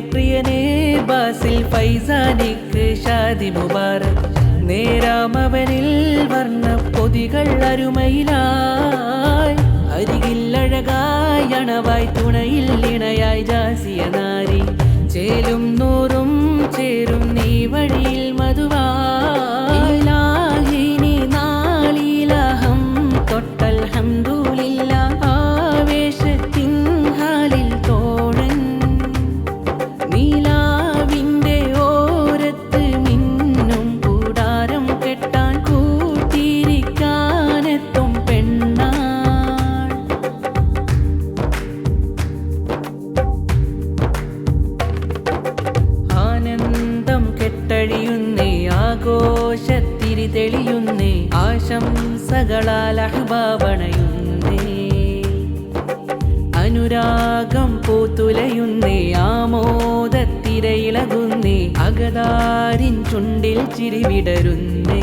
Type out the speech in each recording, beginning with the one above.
പ്രിയനേ ബാസിൽ ഫൈസാനിക്ക് ഷാദി മുബാറക്. നേരാമവനിൽ വർണ പൊതികൾ അരുമയിലായി. അരികിൽ അഴകായി അണവായി തുണയിൽ ഇണയായി ജാസിയ നാരി. ചേലും നൂറും ആഘോഷത്തിരി തെളിയുന്നേ ആശംസകളാൽ അഹ്ബാവണയുന്നേ. അനുരാഗം പൂത്തുലയുന്നേ ആമോദത്തിരയിളകുന്നേ അകതാരിൻ ചുണ്ടിൽ ചിരിവിടരുന്നേ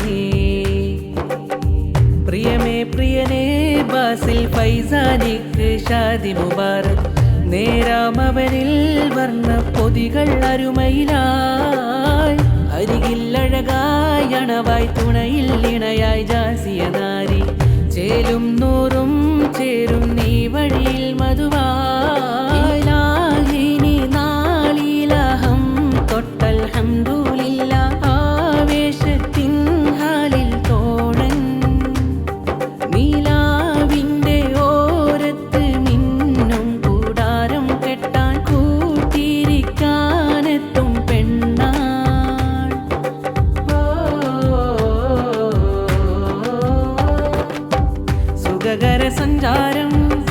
പ്രിയമേ പ്രിയനേ ബാസിൽ ഫൈസാനിക്ക് ഷാദി മുബാറക്. നേരാമവനിൽ വർണ പൊതികൾ അരുമയിലാ അഴകായി അണവായി തുണയിൽ ഇണയായി ജാസിയ നാരി. ചേലും നൂറും ചേരും നീ വഴിയിൽ മധുവാഹിനി നാളിലഹം തൊട്ടൽ ഹംദൂലില്ല. ആവേശത്തിൻ ഹാലിൽ തോഴൻ നീല சஞ்சாரம்.